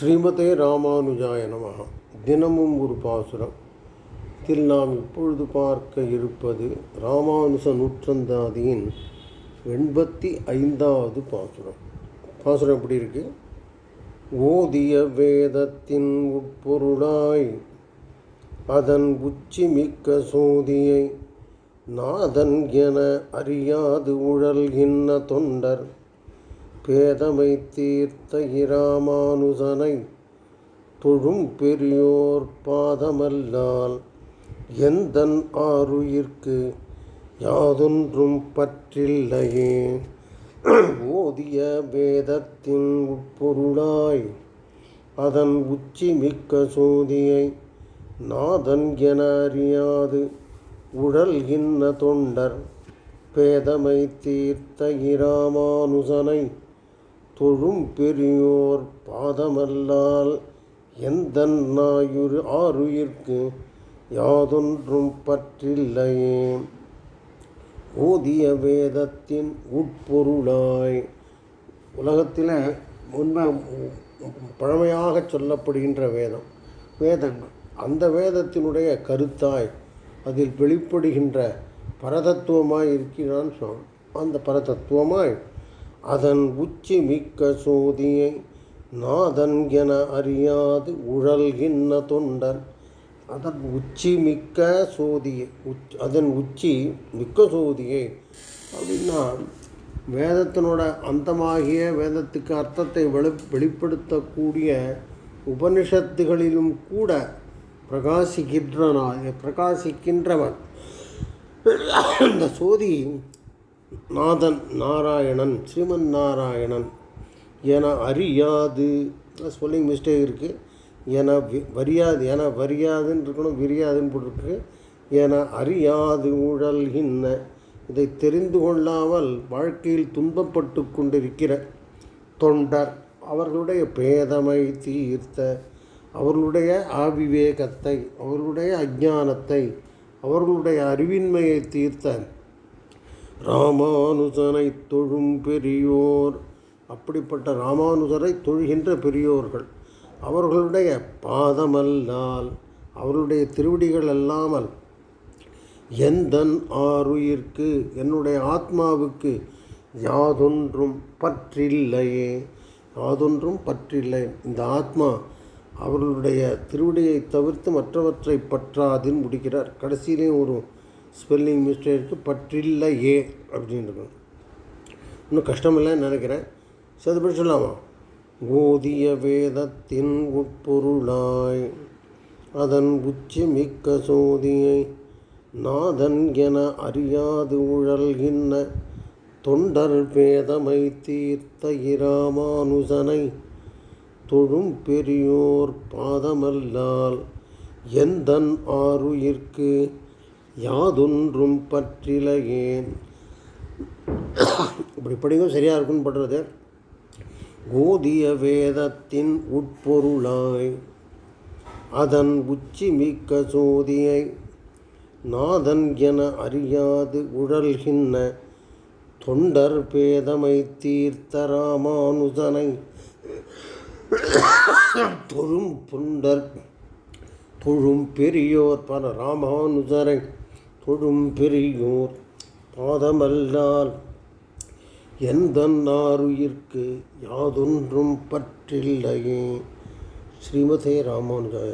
ஸ்ரீமதே ராமானுஜாய நமக தினமும் ஒரு பாசுரம். இதில் நாம் இப்பொழுது பார்க்க இருப்பது ராமானுஜ நூற்றந்தாதியின் எண்பத்தி ஐந்தாவது பாசுரம். பாசுரம் எப்படி இருக்கு? ஓதிய வேதத்தின் உட்பொருளாய் அதன் உச்சி மிக்க சோதியை நாதன் என அறியாது உழல்கின்ற தொண்டர். பேதமை தீர்த்த இராமானுஜனை தொழும் பெரியோர் பாதமல்லால் எந்தன் ஆறுயிர்க்கு யாதொன்றும் பற்றில்லையே? ஓதிய வேதத்தின் உட்பொருளாய் அதன் உச்சி மிக்க சோதியை நாதன் என அறியாது உழல்கின்ற தொண்டர். பேதமை தீர்த்த இராமானுசனை தொழும் பெரியோர் பாதமல்லால் எந்த நாயுரு ஆறுயிர்க்கு யாதொன்றும் பற்றில்லையே. ஓதிய வேதத்தின் உட்பொருளாய். உலகத்தில் உண்மை பழமையாக சொல்லப்படுகின்ற வேதம் வேதங்கள். அந்த வேதத்தினுடைய கருத்தாய் அதில் வெளிப்படுகின்ற பரதத்துவமாய் இருக்கிறான் சுவாமி. அந்த பரதத்துவமாய் அதன் உச்சி மிக்க சோதியை நாதன் என அறியாது உழல்கின்ற தொண்டன். அதன் உச்சி மிக்க சோதியை உச் அதன் உச்சி மிக்க சோதியை அப்படின்னா வேதத்தினோட அந்தமாகிய வேதத்துக்கு அர்த்தத்தை வெளி வெளிப்படுத்தக்கூடிய உபனிஷத்துகளிலும் கூட பிரகாசிக்கின்றன பிரகாசிக்கின்றவன். அந்த சோதி நாதன் நாராயணன் ஸ்ரீமன் நாராயணன் என அறியாது. ஸ்பெல்லிங் மிஸ்டேக் இருக்குது என வரியாது என வரியாதுன்னு இருக்கணும் விரியாதுன்னு போட்டிருக்கு. என அறியாது ஊழல்கின்ற இதை தெரிந்து கொள்ளாமல் வாழ்க்கையில் துன்பப்பட்டு கொண்டிருக்கிற தொண்டர் அவர்களுடைய பேதமை தீர்த்த அவர்களுடைய ஆவிவேகத்தை அவர்களுடைய அஜானத்தை அவர்களுடைய அறிவின்மையை தீர்த்த ராமானுஜனை தொழும் பெரியோர். அப்படிப்பட்ட ராமானுஜரை தொழுகின்ற பெரியோர்கள் அவர்களுடைய பாதமல்லால் அவர்களுடைய திருவடிகள் அல்லாமல் எந்தன் ஆறுயிர்க்கு என்னுடைய ஆத்மாவுக்கு யாதொன்றும் பற்றில்லையே. யாதொன்றும் பற்றில்லை. இந்த ஆத்மா அவர்களுடைய திருவடியை தவிர்த்து மற்றவற்றை பற்றாதின் முடிக்கிறார். கடைசியிலையும் ஒரு ஸ்பெல்லிங் மிஸ்டேக்கு பற்றில்லையே அப்படின்னு இருக்கணும். இன்னும் கஷ்டமில்லைன்னு நினைக்கிறேன். சரி படி சொல்லாமா ஓதிய வேதத்தின் உட்பொருளாய் அதன் உச்சி மிக்க சோதியை நாதன் என அறியாது உழல்கின்ற தொண்டர் பேதமை தீர்த்த இராமானுசனை தொழும் பெரியோர் பாதமல்லால் எந்தன் ஆறுயிர்க்கு யாதொன்றும் பற்றிலையேன். இப்படி படிக்கும் சரியாக இருக்குன்னு படுறது. கோதிய வேதத்தின் உட்பொருளாய் அதன் உச்சி மிக்க சோதியை நாதன் என அறியாது உழல்கின்ற தொண்டர் பேதமை தீர்த்த ராமானுஜனை. தொழும் தொண்டர் தொழும் பெரியோர் பல ராமானுஜரை. தொழும் பெரியோர் பாதமல்லால் எந்த நாருயிர்க்கு யாதொன்றும் பற்றில்லையே. ஸ்ரீமதே ராமானுஜாய